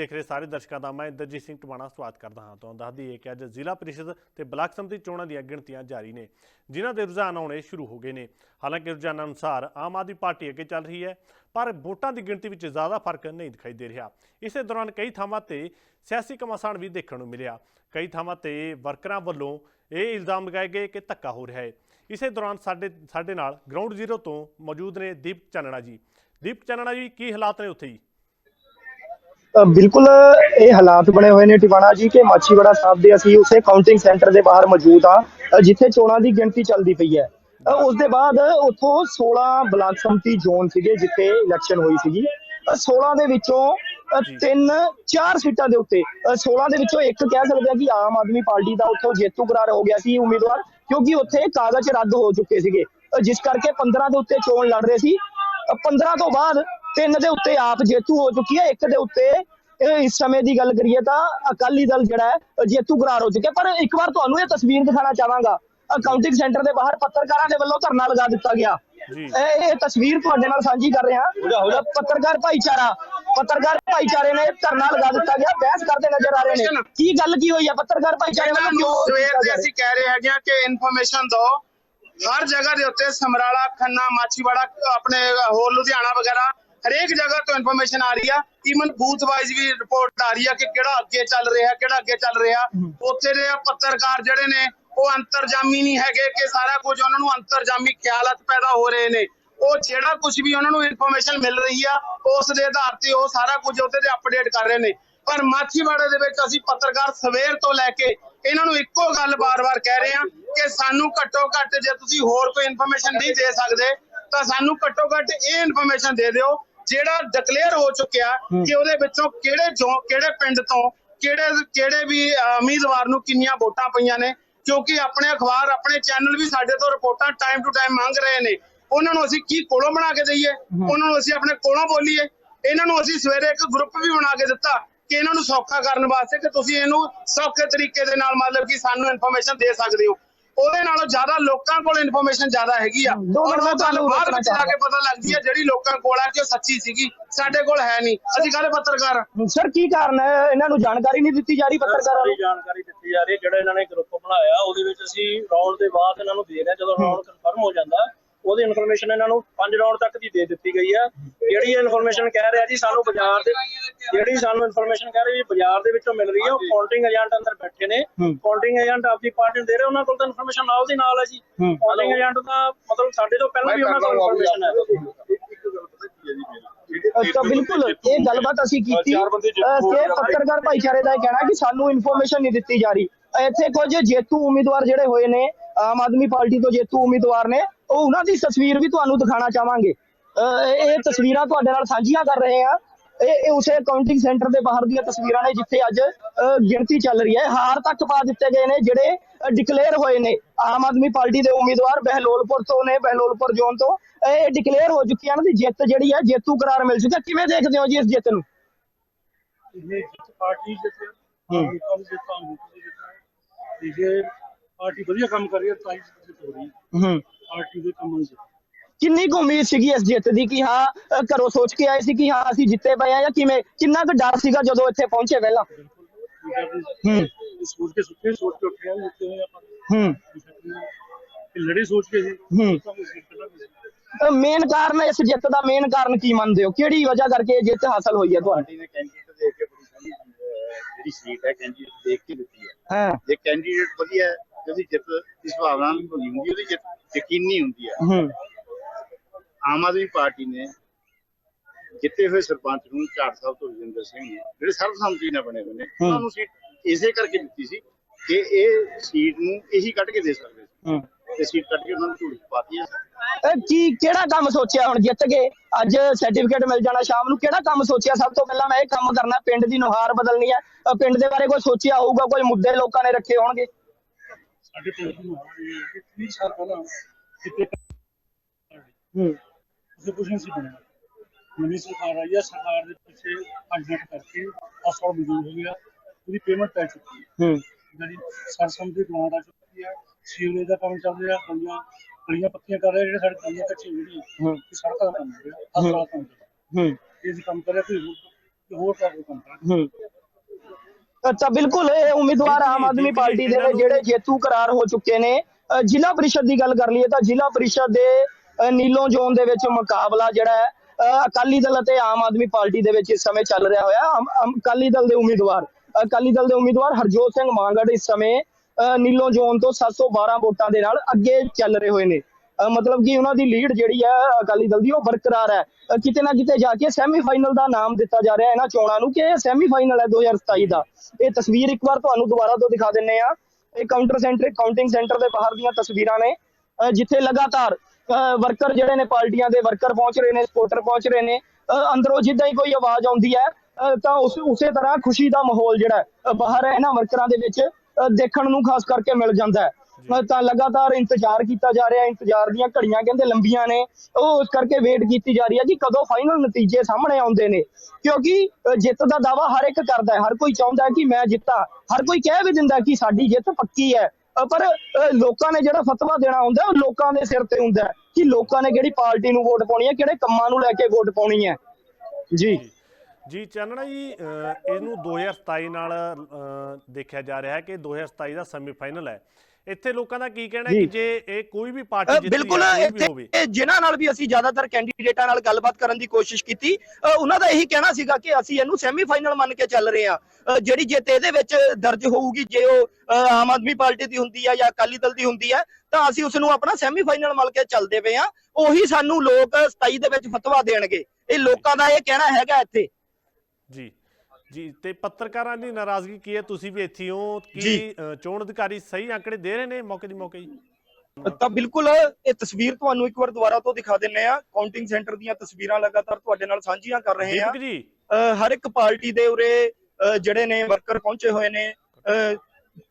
ਦੇਖ ਰਹੇ ਸਾਰੇ ਦਰਸ਼ਕਾਂ ਦਾ ਮੈਂ ਇੰਦਰਜੀਤ ਸਿੰਘ ਟਮਾਣਾ ਸਵਾਗਤ ਕਰਦਾ ਹਾਂ ਤੁਹਾਨੂੰ ਦੱਸ ਦਈਏ ਕਿ ਅੱਜ ਜ਼ਿਲ੍ਹਾ ਪਰਿਸ਼ਦ ਤੇ ਬਲਾਕ ਸੰਮਤੀ ਚੋਣਾਂ ਦੀਆਂ ਗਿਣਤੀਆਂ ਜਾਰੀ ਨੇ, ਜਿਨ੍ਹਾਂ ਦੇ ਰੁਝਾਨ ਆਉਣੇ ਸ਼ੁਰੂ ਹੋ ਗਏ ਨੇ। ਹਾਲਾਂਕਿ ਰੁਝਾਨਾਂ ਅਨੁਸਾਰ ਆਮ ਆਦਮੀ ਪਾਰਟੀ ਅੱਗੇ ਚੱਲ ਰਹੀ ਹੈ, ਪਰ ਵੋਟਾਂ ਦੀ ਗਿਣਤੀ ਵਿੱਚ ਜ਼ਿਆਦਾ ਫ਼ਰਕ ਨਹੀਂ ਦਿਖਾਈ ਦੇ ਰਿਹਾ। ਇਸੇ ਦੌਰਾਨ ਕਈ ਥਾਵਾਂ ਤੇ ਸਿਆਸੀ ਕਮਾਸਾਨ ਵੀ ਦੇਖਣ ਨੂੰ ਮਿਲਿਆ। ਕਈ ਥਾਵਾਂ ਤੇ ਵਰਕਰਾਂ ਵੱਲੋਂ ਇਹ ਇਲਜ਼ਾਮ ਲਗਾਏ ਗਏ ਕਿ ਧੱਕਾ ਹੋ ਰਿਹਾ ਹੈ। ਇਸੇ ਦੌਰਾਨ ਸਾਡੇ ਸਾਡੇ ਨਾਲ ਗਰਾਊਂਡ ਜ਼ੀਰੋ ਤੋਂ ਮੌਜੂਦ ਨੇ ਦੀਪ ਚਾਨਣਾ ਜੀ। ਦੀਪ ਚਾਨਣਾ ਜੀ, ਕੀ ਹਾਲਾਤ ਨੇ ਉੱਥੇ ਜੀ? ਬਿਲਕੁਲ ਇਹ ਹਾਲਾਤ ਬਣੇ ਹੋਏ ਨੇ ਟਿਵਾਣਾ ਜੀ ਕਿ ਮਾਛੀਵਾੜਾ ਸਾਹਿਬ ਦੇ ਅਸੀਂ ਉਸੇ ਕਾਊਂਟਿੰਗ ਸੈਂਟਰ ਦੇ ਬਾਹਰ ਮੌਜੂਦ ਆ ਜਿੱਥੇ ਚੋਣਾਂ ਦੀ ਗਿਣਤੀ ਚੱਲਦੀ ਪਈ ਹੈ। ਉਸ ਦੇ ਬਾਅਦ ਉੱਥੋਂ 16 ਬਲਾਕ ਸੰਮਤੀ ਜ਼ੋਨ ਸੀਗੇ ਜਿੱਥੇ ਇਲੈਕਸ਼ਨ ਹੋਈ ਸੀਗੀ। ਅ, 16 ਦੇ ਵਿੱਚੋਂ ਤਿੰਨ ਚਾਰ ਸੀਟਾਂ ਦੇ ਉੱਤੇ ਅ, 16 ਦੇ ਵਿੱਚੋਂ ਇੱਕ ਕਹਿ ਸਕਦੇ ਆ ਕਿ ਆਮ ਆਦਮੀ ਪਾਰਟੀ ਦਾ ਉੱਥੋਂ ਜੇਤੂ ਕਰਾਰ ਹੋ ਗਿਆ ਸੀ ਉਮੀਦਵਾਰ ਕਿਉਂਕਿ ਉੱਥੇ ਕਾਗਜ਼ ਰੱਦ ਹੋ ਚੁੱਕੇ ਸੀਗੇ। ਜਿਸ ਕਰਕੇ 15 ਦੇ ਉੱਤੇ ਚੋਣ ਲੜ ਰਹੇ ਸੀ। ਅ, 15 ਤੋਂ ਬਾਅਦ ਤਿੰਨ ਦੇ ਉੱਤੇ ਆਪ ਜੇਤੂ ਹੋ ਚੁੱਕੀ ਹੈ। ਇੱਕ ਦੇ ਉੱਤੇ ਇਹ ਇਸ ਸਮੇਂ ਦੀ ਗੱਲ ਕਰੀਏ ਤਾਂ ਅਕਾਲੀ ਦਲ ਜਿਹੜਾ ਹੈ ਜੇਤੂ ਕਰਾਰ ਹੋ ਚੁੱਕਿਆ ਪਰ ਇੱਕ ਵਾਰ ਤੁਹਾਨੂੰ ਇਹ ਤਸਵੀਰ ਦਿਖਾਣਾ ਚਾਹਾਂਗਾ। ਅਕਾਊਂਟਿੰਗ ਸੈਂਟਰ ਦੇ ਬਾਹਰ ਪੱਤਰਕਾਰਾਂ ਦੇ ਵੱਲੋਂ ਧਰਨਾ ਲਗਾ ਦਿੱਤਾ ਗਿਆ। ਇਹ ਇਹ ਤਸਵੀਰ ਤੁਹਾਡੇ ਨਾਲ ਸਾਂਝੀ ਕਰ ਰਿਹਾ। ਹਾਂ ਪੱਤਰਕਾਰ ਭਾਈਚਾਰਾ ਪੱਤਰਕਾਰ ਭਾਈਚਾਰੇ ਨੇ ਧਰਨਾ ਲਗਾ ਦਿੱਤਾ ਗਿਆ। ਬਹਿਸ ਕਰਦੇ ਨਜ਼ਰ ਆ ਰਹੇ ਨੇ। ਕੀ ਗੱਲ ਕੀ ਹੋਈ ਹੈ ਪੱਤਰਕਾਰ ਭਾਈਚਾਰੇ ਵੱਲੋਂ ਕਿਉਂ ਸਵੇਰ ਦੇ ਅਸੀਂ ਕਹਿ ਰਹੇ ਹੈਗੇ ਕਿ ਇਨਫੋਰਮੇਸ਼ਨ ਦਿਓ ਹਰ ਜਗ੍ਹਾ ਦੇ ਉੱਤੇ ਸਮਰਾਲਾ ਖੰਨਾ ਮਾਛੀਵਾੜਾ ਆਪਣੇ ਹੋਰ ਲੁਧਿਆਣਾ ਵਗੈਰਾ ਹਰੇਕ ਜਗ੍ਹਾ ਤੋਂ ਇਨਫੋਰਮੇਸ਼ਨ ਆ ਰਹੀ ਆ। ਈਵਨ ਬੂਥ ਵਾਈਜ਼ ਵੀ ਰਿਪੋਰਟ ਆ ਰਹੀ ਆ ਕਿ ਕਿਹੜਾ ਅੱਗੇ ਚੱਲ ਰਿਹਾ ਕਿਹੜਾ ਅੱਗੇ ਚੱਲ ਰਿਹਾ। ਉੱਥੇ ਦੇ ਪੱਤਰਕਾਰ ਜਿਹੜੇ ਨੇ ਉਹ ਅੰਤਰਜਾਮੀ ਨਹੀਂ ਹੈਗੇ ਕਿ ਸਾਰਾ ਕੁਝ ਉਹਨਾਂ ਨੂੰ ਅੰਤਰਜਾਮੀ ਖਿਆਲਤ ਪੈਦਾ ਹੋ ਰਹੇ ਨੇ। ਉਹ ਜਿਹੜਾ ਕੁਝ ਵੀ ਉਹਨਾਂ ਨੂੰ ਇਨਫੋਰਮੇਸ਼ਨ ਮਿਲ ਰਹੀ ਆ ਉਸ ਦੇ ਆਧਾਰ ਤੇ ਉਹ ਸਾਰਾ ਕੁਝ ਉਹਦੇ ਤੇ ਅਪਡੇਟ ਕਰ ਰਹੇ ਨੇ। ਪਰ ਮਾਛੀਵਾੜੇ ਦੇ ਵਿੱਚ ਅਸੀਂ ਪੱਤਰਕਾਰ ਸਵੇਰ ਤੋਂ ਲੈ ਕੇ ਇਹਨਾਂ ਨੂੰ ਇੱਕੋ ਗੱਲ ਬਾਰ-ਬਾਰ ਕਹਿ ਰਹੇ ਹਾਂ ਕਿ ਸਾਨੂੰ ਘੱਟੋ ਘੱਟ ਜੇ ਤੁਸੀਂ ਹੋਰ ਕੋਈ ਇਨਫੋਰਮੇਸ਼ਨ ਨਹੀਂ ਦੇ ਸਕਦੇ ਤਾਂ ਸਾਨੂੰ ਘੱਟੋ ਘੱਟ ਇਹ ਇਨਫੋਰਮੇਸ਼ਨ ਦੇ ਦਿਓ ਜਿਹੜਾ ਡਿਕਲੇਅਰ ਹੋ ਚੁੱਕਿਆ ਕਿ ਉਹਦੇ ਵਿੱਚੋਂ ਕਿਹੜੇ ਜੋ ਕਿਹੜੇ ਪਿੰਡ ਤੋਂ ਕਿਹੜੇ ਕਿਹੜੇ ਵੀ ਉਮੀਦਵਾਰ ਨੂੰ ਕਿੰਨੀਆਂ ਵੋਟਾਂ ਪਈਆਂ ਨੇ ਕਿਉਂਕਿ ਆਪਣੇ ਅਖਬਾਰ ਆਪਣੇ ਚੈਨਲ ਵੀ ਸਾਡੇ ਤੋਂ ਰਿਪੋਰਟਾਂ ਟਾਈਮ ਟੂ ਟਾਈਮ ਮੰਗ ਰਹੇ ਨੇ। ਉਹਨਾਂ ਨੂੰ ਅਸੀਂ ਕੀ ਕੋਲੋਂ ਬਣਾ ਕੇ ਦਈਏ? ਉਹਨਾਂ ਨੂੰ ਅਸੀਂ ਆਪਣੇ ਕੋਲੋਂ ਬੋਲੀਏ? ਇਹਨਾਂ ਨੂੰ ਅਸੀਂ ਸਵੇਰੇ ਇੱਕ ਗਰੁੱਪ ਵੀ ਬਣਾ ਕੇ ਦਿੱਤਾ ਕਿ ਇਹਨਾਂ ਨੂੰ ਸੌਖਾ ਕਰਨ ਵਾਸਤੇ ਕਿ ਤੁਸੀਂ ਇਹਨੂੰ ਸੌਖੇ ਤਰੀਕੇ ਦੇ ਨਾਲ ਮਤਲਬ ਕਿ ਸਾਨੂੰ ਇਨਫੋਰਮੇਸ਼ਨ ਦੇ ਸਕਦੇ ਹੋ। ਉਹਦੇ ਨਾਲੋਂ ਜ਼ਿਆਦਾ ਲੋਕਾਂ ਕੋਲ ਇਨਫੋਰਮੇਸ਼ਨ ਜ਼ਿਆਦਾ ਹੈਗੀ ਆ। ਔਰ ਉਹ ਤੁਹਾਨੂੰ ਬਾਅਦ ਵਿੱਚ ਜਾ ਕੇ ਪਤਾ ਲੱਗਦੀ ਹੈ ਜਿਹੜੀ ਲੋਕਾਂ ਕੋਲ ਆ ਕਿ ਉਹ ਸੱਚੀ ਸੀਗੀ। ਸਾਡੇ ਕੋਲ ਹੈ ਨਹੀਂ। ਅਸੀਂ ਕਾਹਦੇ ਪੱਤਰਕਾਰ? ਸਰ ਕੀ ਕਾਰਨ ਹੈ? ਇਹਨਾਂ ਨੂੰ ਜਾਣਕਾਰੀ ਨਹੀਂ ਦਿੱਤੀ ਜਾ ਰਹੀ ਪੱਤਰਕਾਰਾਂ ਨੂੰ? ਜਾਣਕਾਰੀ ਦਿੱਤੀ ਜਾ ਰਹੀ ਹੈ। ਜਿਹੜਾ ਇਹਨਾਂ ਨੇ ਗਰੁੱਪ ਬਣਾਇਆ ਉਹਦੇ ਵਿੱਚ ਅਸੀਂ ਰਾਉਂਡ ਦੇ ਬਾਅਦ ਇਹਨਾਂ ਨੂੰ ਦੇ ਰਹੇ ਜਦੋਂ ਰਾਉਂਡ ਕਨਫਰਮ ਹੋ ਜਾਂਦਾ ਉਹਦੀ ਇਨਫੋਰਮੇਸ਼ਨ ਇਹਨਾਂ ਨੂੰ ਪੰਜ ਰਾਉਂਡ ਤੱਕ ਦੀ ਦੇ ਦਿੱਤੀ ਗਈ ਹੈ। ਜਿਹੜੀ ਇਨਫੋਰਮੇਸ਼ਨ ਕਹਿ ਰਿਹਾ ਜੀ ਸਾਨੂੰ ਬਾਜ਼ਾਰ ਦੇ ਜਿਹੜੀ ਸਾਨੂੰ ਇਨਫੋਰਮੇਸ਼ਨ ਕਹਿ ਰਹੀ ਜੀ ਬਾਜ਼ਾਰ ਦੇ ਵਿੱਚੋਂ ਮਿਲ ਰਹੀ ਹੈ ਉਹ ਕਾਊਂਟਿੰਗ ਏਜੰਟ ਅੰਦਰ ਬੈਠੇ ਨੇ। ਕਾਊਂਟਿੰਗ ਏਜੰਟ ਆਪਦੀ ਪਾਰਟੀ ਨੂੰ ਦੇ ਰਹੇ ਉਹਨਾਂ ਕੋਲ ਤਾਂ ਇਨਫੋਰਮੇਸ਼ਨ ਨਾਲ ਦੀ ਨਾਲ ਹੈ ਜੀ। ਕਾਊਂਟਿੰਗ ਏਜੰਟ ਦਾ ਮਤਲਬ ਸਾਡੇ ਤੋਂ ਪਹਿਲਾਂ ਵੀ ਉਹਨਾਂ ਕੋਲ ਇਨਫੋਰਮੇਸ਼ਨ ਹੈ ਤਾਂ ਬਿਲਕੁਲ। ਇਹ ਗੱਲਬਾਤ ਅਸੀਂ ਕੀਤੀ। ਕਿ ਪੱਤਰਕਾਰ ਭਾਈਚਾਰੇ ਦਾ ਇਹ ਕਹਿਣਾ ਕਿ ਸਾਨੂੰ ਇਨਫੋਰਮੇਸ਼ਨ ਨਹੀਂ ਦਿੱਤੀ ਜਾ ਰਹੀ। ਇੱਥੇ ਕੁਝ ਜੇਤੂ ਉਮੀਦਵਾਰ ਜਿਹੜੇ ਹੋਏ ਨੇ ਆਮ ਆਦਮੀ ਪਾਰਟੀ ਤੋਂ ਜੇਤੂ ਉਮੀਦਵਾਰ ਨੇ ਉਹ ਉਹਨਾਂ ਦੀ ਤਸਵੀਰ ਵੀ ਤੁਹਾਨੂੰ ਦਿਖਾਣਾ ਚਾਹਾਂਗੇ। ਇਹ ਤਸਵੀਰਾਂ ਤੁਹਾਡੇ ਨਾਲ ਸਾਂਝੀਆਂ ਕਰ ਰਹੇ ਆ ਇਹ ਇਹ ਉਸੇ ਕਾਊਂਟਿੰਗ ਸੈਂਟਰ ਦੇ ਬਾਹਰ ਦੀਆਂ ਤਸਵੀਰਾਂ ਨੇ ਜਿੱਥੇ ਅੱਜ ਗਿਣਤੀ ਚੱਲ ਰਹੀ ਹੈ। ਹਾਰ ਤੱਕ ਪਾ ਦਿੱਤੇ ਗਏ ਨੇ ਜਿਹੜੇ ਡਿਕਲੇਅਰ ਹੋਏ ਨੇ। ਆਮ ਆਦਮੀ ਪਾਰਟੀ ਦੇ ਉਮੀਦਵਾਰ ਬਹਿਲੋਲਪੁਰ ਤੋਂ ਨੇ ਬਹਿਲੋਲਪੁਰ ਜ਼ੋਨ ਤੋਂ। ਇਹ ਡਿਕਲੇਅਰ ਹੋ ਚੁੱਕੀਆਂ ਨੇ ਦੀ ਜਿੱਤ ਜਿਹੜੀ ਹੈ ਜੇਤੂ ਕਰਾਰ ਮਿਲ ਚੁੱਕਾ ਕਿਵੇਂ ਦੇਖਦੇ ਹੋ ਜੀ ਇਸ ਜਿੱਤ ਨੂੰ? ਇਹ ਪਾਰਟੀ ਜਿੱਥੇ ਕੰਮ ਦੇ ਕੰਮ ਤੇ ਜੇ ਪਾਰਟੀ ਵਧੀਆ ਕੰਮ ਕਰ ਰਹੀ ਹੈ ਤਾਂ ਹੀ ਜਿੱਤ ਹੋ ਰਹੀ ਹੈ। ਹੂੰ। ਪਾਰਟੀ ਦੇ ਕੰਮਾਂ 'ਚ ਕਿੰਨੀ ਕੁ ਉਮੀਦ ਸੀਗੀ ਇਸ ਜਿੱਤ ਦੀ ਕਿ ਹਾਂ ਅ, ਘਰੋਂ ਸੋਚ ਕੇ ਆਏ ਸੀ ਕਿ ਹਾਂ ਅਸੀਂ ਜਿੱਤੇ ਪਏ ਆ ਜਾਂ ਕਿਵੇਂ? ਕਿੰਨਾ ਕੁ ਡਰ ਸੀਗਾ ਜਦੋਂ ਇੱਥੇ ਪਹੁੰਚੇ ਪਹਿਲਾਂ? ਹੂੰ। ਇਹ ਸੋਚ ਕੇ ਸੁੱਤੇ ਸੋਚ ਕੇ ਉੱਠਿਆ ਵੀ ਉੱਤੇ ਹੋਏ ਆਪਾਂ। ਹੂੰ। ਇਹ ਲੜੇ ਸੋਚ ਕੇ ਸੀ ਹੂੰ। ਤਾਂ ਉਹ ਜਿੱਤ ਲਾਂਗੇ। ਮੇਨ ਕਾਰਨ ਇਸ ਜਿੱਤ ਦਾ ਮੇਨ ਕਾਰਨ ਕੀ ਮੰਨਦੇ ਹੋ? ਕਿਹੜੀ ਵਜ੍ਹਾ ਕਰਕੇ ਇਹ ਜਿੱਤ ਹਾਸਲ ਹੋਈ ਹੈ ਤੁਹਾਨੂੰ ਪਾਰਟੀ ਨੇ ਕੈਂਡੀਡੇਟ ਦੇਖ ਕੇ ਬੜੀ ਸਾਰੀ ਜਿਹੜੀ ਸੀਟ ਹੈ ਕੈਂਡੀਡੇਟ ਦੇਖ ਕੇ ਦਿੱਤੀ ਹੈ। ਹਾਂ। ਜੇ ਕੈਂਡੀਡੇਟ ਵਧੀਆ ਹੈ ਤੇ ਉਹਦੀ ਜਿੱਤ ਇਸ ਭਾਵਨਾ ਨਾਲ ਹੋਣੀ ਹੁੰਦੀ ਉਹਦੀ ਜਿੱਤ ਯਕੀਨੀ ਹੁੰਦੀ ਹੈ। ਹੂੰ। ਆਮ ਆਦਮੀ ਪਾਰਟੀ ਨੇ ਜਿੱਤੇ ਹੋਏ ਸਰਪੰਚ ਨੂੰ ਝਾੜ ਸਾਹਿਬ ਤੋਂ ਰਜਿੰਦਰ ਸਿੰਘ ਨੇ ਜਿਹੜੇ ਸਰਬਸੰਮਤੀ ਨਾਲ ਬਣੇ ਹੋਏ ਨੇ ਉਹਨਾਂ ਨੂੰ ਸੀਟ ਇਸੇ ਕਰਕੇ ਦਿੱਤੀ ਸੀ ਕਿ ਇਹ ਸੀਟ ਨੂੰ ਇਹੀ ਕੱਢ ਕੇ ਦੇ ਸਕਦੇ ਸੀ। ਹੂੰ। ਤੇ ਸੀਟ ਕੱਢ ਕੇ ਉਹਨਾਂ ਨੂੰ ਝੂਠ ਪਾਤੀ ਹੈ ਕੀ ਕਿਹੜਾ ਕੰਮ ਸੋਚਿਆ ਹੁਣ ਜਿੱਤ ਗਏ ਅੱਜ ਸਰਟੀਫਿਕੇਟ ਮਿਲ ਜਾਣਾ ਸ਼ਾਮ ਨੂੰ। ਕਿਹੜਾ ਕੰਮ ਸੋਚਿਆ ਸਭ ਤੋਂ ਪਹਿਲਾਂ? ਮੈਂ ਇਹ ਕੰਮ ਕਰਨਾ ਪਿੰਡ ਦੀ ਨੁਹਾਰ ਬਦਲਣੀ ਹੈ ਪਿੰਡ ਦੇ ਬਾਰੇ ਕੋਈ ਸੋਚਿਆ ਹੋਊਗਾ? ਕੋਈ ਮੁੱਦੇ ਲੋਕਾਂ ਨੇ ਰੱਖੇ ਹੋਣਗੇ? ਸਾਡੇ ਪਿੰਡ ਨੂੰ ਇਹ 30 ਸਾਲ ਪਹਿਲਾਂ ਕਿਤੇ ਹੂੰ। ਉਸੇ ਕੁਝ ਨਹੀਂ ਸੀ ਬਣਿਆ। ਨਵੀਂ ਸਰਕਾਰ ਆਈ ਹੈ ਸਰਕਾਰ ਦੇ ਪਿੱਛੇ ਅਜਮੈਂਟ ਕਰਕੇ ਅਸਲ ਮਜ਼ਦੂਰ ਹੋ ਗਿਆ। ਉਹਦੀ ਪੇਮੈਂਟ ਪੈ ਚੁੱਕੀ ਹੈ। ਹੂੰ। ਜਿਹੜੀ ਸਰਸਮ ਦੀ ਆ ਚੁੱਕੀ ਹੈ। ਸੀਵਰੇਜ ਦਾ ਕੰਮ ਚੱਲ ਰਿਹਾ ਗਲੀਆਂ ਗਲੀਆਂ ਪੱਕੀਆਂ ਕਰ ਰਹੇ ਜਿਹੜੇ ਸਾਡੇ ਗਲੀਆਂ ਹੂੰ। ਇਹ ਸੜਕਾਂ ਦਾ ਕੰਮ ਹੋ ਰਿਹਾ ਦਾ ਕੰਮ। ਹੂੰ ਇਹ ਅਸੀਂ ਕੰਮ ਕਰ ਰਿਹਾ ਕੋਈ ਹੋਰ ਕਰ ਕੰਪਨੀ ਹੂੰ। ਤਾਂ ਬਿਲਕੁਲ ਇਹ ਉਮੀਦਵਾਰ ਆਮ ਆਦਮੀ ਪਾਰਟੀ ਦੇ ਜਿਹੜੇ ਜੇਤੂ ਕਰਾਰ ਹੋ ਚੁੱਕੇ ਨੇ। ਜ਼ਿਲ੍ਹਾ ਪਰਿਸ਼ਦ ਦੀ ਗੱਲ ਕਰ ਲਈਏ ਤਾਂ ਜ਼ਿਲ੍ਹਾ ਪਰਿਸ਼ਦ ਦੇ ਨੀਲੋਂ ਜ਼ੋਨ ਦੇ ਵਿੱਚ ਮੁਕਾਬਲਾ ਜਿਹੜਾ ਹੈ ਅਕਾਲੀ ਦਲ ਅਤੇ ਆਮ ਆਦਮੀ ਪਾਰਟੀ ਦੇ ਵਿੱਚ ਇਸ ਸਮੇਂ ਚੱਲ ਰਿਹਾ ਹੋਇਆ। ਅਮ- ਅਮ- ਅਕਾਲੀ ਦਲ ਦੇ ਉਮੀਦਵਾਰ, ਅਕਾਲੀ ਦਲ ਦੇ ਉਮੀਦਵਾਰ ਹਰਜੋਤ ਸਿੰਘ ਮਾਂਗੜ ਇਸ ਸਮੇਂ ਨੀਲੋਂ ਜ਼ੋਨ ਤੋਂ 712 ਵੋਟਾਂ ਦੇ ਨਾਲ ਅੱਗੇ ਚੱਲ ਰਹੇ ਹੋਏ ਨੇ। ਮਤਲਬ ਕਿ ਉਹਨਾਂ ਦੀ ਲੀਡ ਜਿਹੜੀ ਹੈ ਅਕਾਲੀ ਦਲ ਦੀ ਉਹ ਬਰਕਰਾਰ ਹੈ। ਕਿਤੇ ਨਾ ਕਿਤੇ ਜਾ ਕੇ ਸੈਮੀਫਾਈਨਲ ਦਾ ਨਾਮ ਦਿੱਤਾ ਜਾ ਰਿਹਾ ਇਹਨਾਂ ਚੋਣਾਂ ਨੂੰ ਕਿ ਇਹ ਸੈਮੀਫਾਈਨਲ ਹੈ 2027 ਦਾ। ਇਹ ਤਸਵੀਰ ਇੱਕ ਵਾਰ ਤੁਹਾਨੂੰ ਦੁਬਾਰਾ ਤੋਂ ਦਿਖਾ ਦਿੰਨੇ ਆ ਇਹ ਕਾਊਂਟਰ ਸੈਂਟਰ ਕਾਊਂਟਿੰਗ ਸੈਂਟਰ ਦੇ ਬਾਹਰ ਦੀਆਂ ਤਸਵੀਰਾਂ ਨੇ। ਜਿੱਥੇ ਲਗਾਤਾਰ ਵਰਕਰ ਜਿਹੜੇ ਨੇ ਪਾਰਟੀਆਂ ਦੇ ਵਰਕਰ ਪਹੁੰਚ ਰਹੇ ਨੇ ਸਪੋਰਟਰ ਪਹੁੰਚ ਰਹੇ ਨੇ ਅੰਦਰੋਂ ਜਿੱਦਾਂ ਹੀ ਕੋਈ ਆਵਾਜ਼ ਆਉਂਦੀ ਹੈ ਤਾਂ ਉਸ ਉਸੇ ਤਰ੍ਹਾਂ ਖੁਸ਼ੀ ਦਾ ਮਾਹੌਲ ਜਿਹੜਾ ਹੈ, ਬਾਹਰ ਇਹਨਾਂ ਵਰਕਰਾਂ ਦੇ ਵਿੱਚ ਦੇਖਣ ਨੂੰ ਖਾਸ ਕਰਕੇ ਮਿਲ ਜਾਂਦਾ ਹੈ। ਤਾਂ ਲਗਾਤਾਰ ਇੰਤਜ਼ਾਰ ਕੀਤਾ ਜਾ ਰਿਹਾ ਹੈ ਇੰਤਜ਼ਾਰ ਦੀਆਂ ਘੜੀਆਂ ਕਹਿੰਦੇ ਲੰਬੀਆਂ ਨੇ ਉਹ ਇਸ ਕਰਕੇ ਵੇਟ ਕੀਤੀ ਜਾ ਰਹੀ ਹੈ ਜੀ ਕਦੋਂ ਫਾਈਨਲ ਨਤੀਜੇ ਸਾਹਮਣੇ ਆਉਂਦੇ ਨੇ। ਕਿਉਂਕਿ ਜਿੱਤ ਦਾ ਦਾਵਾ ਹਰ ਇੱਕ ਕਰਦਾ ਹੈ ਹਰ ਕੋਈ ਚਾਹੁੰਦਾ ਹੈ ਕਿ ਮੈਂ ਜਿੱਤਾਂ ਹਰ ਕੋਈ ਕਹਿ ਵੀ ਦਿੰਦਾ ਹੈ ਕਿ ਸਾਡੀ ਜਿੱਤ ਪੱਕੀ ਹੈ। ਪਰ ਲੋਕਾਂ ਨੇ ਜਿਹੜਾ ਫਤਵਾ ਦੇਣਾ ਹੁੰਦਾ ਹੈ, ਉਹ ਲੋਕਾਂ ਦੇ ਸਿਰ ਤੇ ਹੁੰਦਾ ਹੈ। ਕਿ ਲੋਕਾਂ ਨੇ ਕਿਹੜੀ ਪਾਰਟੀ ਨੂੰ ਵੋਟ ਪਾਉਣੀ ਹੈ ਕਿਹੜੇ ਕੰਮਾਂ ਨੂੰ ਲੈ ਕੇ ਵੋਟ ਪਾਉਣੀ ਹੈ। ਜੀ। ਜੀ ਚਾਨਣਾ ਜੀ ਅ, ਇਹਨੂੰ 2027 ਨਾਲ ਅ, ਦੇਖਿਆ ਜਾ ਰਿਹਾ ਹੈ ਕਿ 2027 ਦਾ ਸੈਮੀਫਾਈਨਲ ਹੈ। ਇੱਥੇ ਲੋਕਾਂ ਦਾ ਕੀ ਕਹਿਣਾ। ਕਿ ਜੇ ਇਹ ਕੋਈ ਵੀ ਪਾਰਟੀ ਅ, ਜਿੱਤਦੀ ਬਿਲਕੁਲ ਇੱਥੇ ਜਿਨ੍ਹਾਂ ਨਾਲ ਵੀ ਅਸੀਂ ਜ਼ਿਆਦਾਤਰ ਕੈਂਡੀਡੇਟਾਂ ਨਾਲ ਗੱਲਬਾਤ ਕਰਨ ਦੀ ਕੋਸ਼ਿਸ਼ ਕੀਤੀ ਉਹਨਾਂ ਦਾ ਇਹੀ ਕਹਿਣਾ ਸੀਗਾ ਕਿ ਅਸੀਂ ਇਹਨੂੰ ਸੈਮੀਫਾਈਨਲ ਮੰਨ ਕੇ ਚੱਲ ਰਹੇ ਹਾਂ। ਜਿਹੜੀ ਜਿੱਤ ਇਹਦੇ ਵਿੱਚ ਦਰਜ ਹੋਊਗੀ ਜੇ ਉਹ ਆਮ ਆਦਮੀ ਪਾਰਟੀ ਦੀ ਹੁੰਦੀ ਹੈ ਜਾਂ ਅਕਾਲੀ ਦਲ ਦੀ ਹੁੰਦੀ ਹੈ ਤਾਂ ਅਸੀਂ ਉਸ ਨੂੰ ਆਪਣਾ ਸੈਮੀਫਾਈਨਲ ਮੰਨ ਕੇ ਚੱਲਦੇ ਪਏ ਹਾਂ। ਉਹੀ ਸਾਨੂੰ ਲੋਕ 27 ਦੇ ਵਿੱਚ ਫਤਵਾ ਦੇਣਗੇ। ਇਹ ਲੋਕਾਂ ਦਾ ਇਹ ਕਹਿਣਾ ਹੈਗਾ ਇੱਥੇ। ਜੀ। ਜੀ ਤੇ ਪੱਤਰਕਾਰਾਂ ਦੀ ਨਾਰਾਜ਼ਗੀ ਕੀ ਹੈ? ਤੁਸੀਂ ਵੀ ਇੱਥੇ ਹੋ ਕਿ ਚੋਣ ਅਧਿਕਾਰੀ ਸਹੀ ਆંકੜੇ ਦੇ ਰਹੇ ਨੇ? ਮੌਕੇ ਦੀ ਮੌਕੇ ਜੀ। ਤਾਂ ਬਿਲਕੁਲ ਇਹ ਤਸਵੀਰ ਤੁਹਾਨੂੰ ਇੱਕ ਵਾਰ ਦੁਬਾਰਾ ਤੋਂ ਦਿਖਾ ਦਿੰਨੇ ਆ। ਕਾਊਂਟਿੰਗ ਸੈਂਟਰ ਦੀਆਂ ਤਸਵੀਰਾਂ ਲਗਾਤਾਰ ਤੁਹਾਡੇ ਨਾਲ ਸਾਂਝੀਆਂ ਕਰ ਰਹੇ ਆ। ਹਰ ਇੱਕ ਪਾਰਟੀ ਦੇ ਉਰੇ ਜਿਹੜੇ ਨੇ ਵਰਕਰ ਪਹੁੰਚੇ ਹੋਏ ਨੇ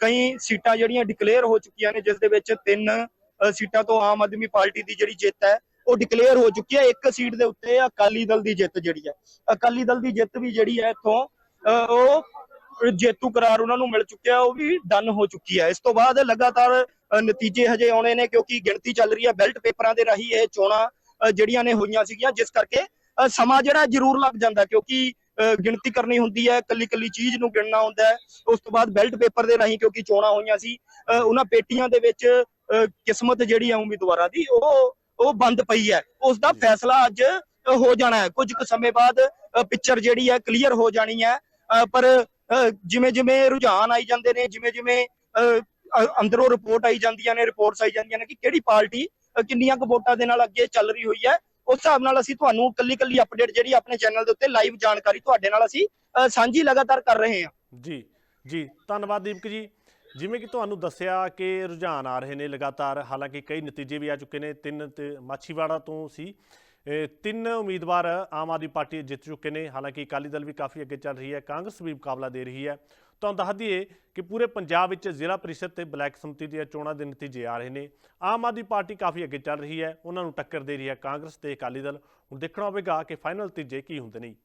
ਕਈ ਸੀਟਾਂ ਜਿਹੜੀਆਂ ਡਿਕਲੇਅਰ ਹੋ ਚੁੱਕੀਆਂ ਨੇ ਜਿਸ ਦੇ ਵਿੱਚ ਤਿੰਨ ਸੀਟਾਂ ਤੋਂ ਆਮ ਆਦਮੀ ਪਾਰਟੀ ਦੀ ਜਿਹੜੀ ਜਿੱਤ ਹੈ ਉਹ ਡਿਕਲੇਅਰ ਹੋ ਚੁੱਕੀ ਹੈ। ਇੱਕ ਸੀਟ ਦੇ ਉੱਤੇ ਅਕਾਲੀ ਦਲ ਦੀ ਜਿੱਤ ਜਿਹੜੀ ਹੈ। ਅਕਾਲੀ ਦਲ ਦੀ ਜਿੱਤ ਵੀ ਜਿਹੜੀ ਹੈ ਇੱਥੋਂ ਉਹ ਜੇਤੂ ਕਰਾਰ ਉਹਨਾਂ ਨੂੰ ਮਿਲ ਚੁੱਕਿਆ ਉਹ ਵੀ ਡਨ ਹੋ ਚੁੱਕੀ ਹੈ। ਇਸ ਤੋਂ ਬਾਅਦ ਲਗਾਤਾਰ ਨਤੀਜੇ ਹਜੇ ਆਉਣੇ ਨੇ ਕਿਉਂਕਿ ਗਿਣਤੀ ਚੱਲ ਰਹੀ ਹੈ ਬੈਲਟ ਪੇਪਰਾਂ ਦੇ ਰਾਹੀਂ ਇਹ ਚੋਣਾਂ ਜਿਹੜੀਆਂ ਨੇ ਹੋਈਆਂ ਸੀਗੀਆਂ ਜਿਸ ਕਰਕੇ ਸਮਾਂ ਜਿਹੜਾ ਜ਼ਰੂਰ ਲੱਗ ਜਾਂਦਾ ਕਿਉਂਕਿ ਗਿਣਤੀ ਕਰਨੀ ਹੁੰਦੀ ਹੈ ਕੱਲੀ ਕੱਲੀ ਚੀਜ਼ ਨੂੰ ਗਿਣਨਾ ਹੁੰਦਾ ਹੈ। ਉਸ ਤੋਂ ਬਾਅਦ ਬੈਲਟ ਪੇਪਰ ਦੇ ਰਾਹੀਂ ਕਿਉਂਕਿ ਚੋਣਾਂ ਹੋਈਆਂ ਸੀ ਅ, ਉਹਨਾਂ ਪੇਟੀਆਂ ਦੇ ਵਿੱਚ ਕਿਸਮਤ ਜਿਹੜੀ ਹੈ ਉਮੀਦਵਾਰਾਂ ਦੀ ਉਹ ਉਹ ਬੰਦ ਪਈ ਹੈ। ਉਸ ਦਾ ਫੈਸਲਾ ਅੱਜ ਹੋ ਜਾਣਾ ਹੈ। ਕੁਝ ਕੁ ਸਮੇਂ ਬਾਅਦ ਪਿਕਚਰ ਜਿਹੜੀ ਹੈ ਕਲੀਅਰ ਹੋ ਜਾਣੀ ਹੈ। ਪਰ ਜਿਵੇਂ ਜਿਵੇਂ ਰੁਝਾਨ ਆਈ ਜਾਂਦੇ ਨੇ, ਜਿਵੇਂ ਜਿਵੇਂ ਅੰਦਰੋਂ ਰਿਪੋਰਟ ਆਈ ਜਾਂਦੀਆਂ ਨੇ ਰਿਪੋਰਟਸ ਆਈ ਜਾਂਦੀਆਂ ਨੇ ਕਿ ਕਿਹੜੀ ਪਾਰਟੀ ਕਿੰਨੀਆਂ ਕੁ ਵੋਟਾਂ ਦੇ ਨਾਲ ਅੱਗੇ ਚੱਲ ਰਹੀ ਹੋਈ ਹੈ, ਉਸ ਹਿਸਾਬ ਨਾਲ ਅਸੀਂ ਤੁਹਾਨੂੰ ਕੱਲੀ ਕੱਲੀ ਅਪਡੇਟ ਜਿਹੜੀ ਆਪਣੇ ਚੈਨਲ ਦੇ ਉੱਤੇ ਲਾਈਵ ਜਾਣਕਾਰੀ ਤੁਹਾਡੇ ਨਾਲ ਅਸੀਂ ਸਾਂਝੀ ਲਗਾਤਾਰ ਕਰ ਰਹੇ ਹਾਂ। ਜੀ ਜੀ, ਧੰਨਵਾਦ ਦੀਪਕ ਜੀ। ਜਿਵੇਂ ਕਿ ਤੁਹਾਨੂੰ ਦੱਸਿਆ ਕਿ ਰੁਝਾਨ ਆ ਰਹੇ ਨੇ ਲਗਾਤਾਰ, ਹਾਲਾਂਕਿ ਕਈ ਨਤੀਜੇ ਵੀ ਆ ਚੁੱਕੇ ਨੇ, ਤਿੰਨ ਤੇ ਮਾਛੀਵਾੜਾ ਤੋਂ ਸੀ। ਤਿੰਨ ਉਮੀਦਵਾਰ ਆਮ ਆਦਮੀ ਪਾਰਟੀ ਜਿੱਤ ਚੁੱਕੇ ਨੇ। ਹਾਲਾਂਕਿ ਅਕਾਲੀ ਦਲ ਵੀ ਕਾਫੀ ਅੱਗੇ ਚੱਲ ਰਹੀ ਹੈ ਕਾਂਗਰਸ ਵੀ ਮੁਕਾਬਲਾ ਦੇ ਰਹੀ ਹੈ। ਤੁਹਾਨੂੰ ਦੱਸ ਦਈਏ ਕਿ ਪੂਰੇ ਪੰਜਾਬ ਵਿੱਚ ਜ਼ਿਲ੍ਹਾ ਪ੍ਰੀਸ਼ਦ ਤੇ ਬਲਾਕ ਸੰਮਤੀ ਦੀਆਂ ਚੋਣਾਂ ਦੇ ਨਤੀਜੇ ਆ ਰਹੇ ਨੇ। ਆਮ ਆਦਮੀ ਪਾਰਟੀ ਕਾਫੀ ਅੱਗੇ ਚੱਲ ਰਹੀ ਹੈ ਉਹਨਾਂ ਨੂੰ ਟੱਕਰ ਦੇ ਰਹੀ ਹੈ ਕਾਂਗਰਸ ਤੇ ਅਕਾਲੀ ਦਲ। ਹੁਣ ਦੇਖਣਾ ਹੋਵੇਗਾ ਕਿ ਫਾਈਨਲ ਨਤੀਜੇ ਕੀ ਹੁੰਦੇ ਨੇ।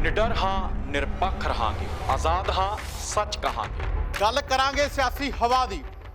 ਨਿਡਰ ਹਾਂ ਨਿਰਪੱਖ ਰਹਾਂਗੇ ਆਜ਼ਾਦ ਹਾਂ ਸੱਚ ਕਹਾਂਗੇ। ਗੱਲ ਕਰਾਂਗੇ ਸਿਆਸੀ ਹਵਾ ਦੀ।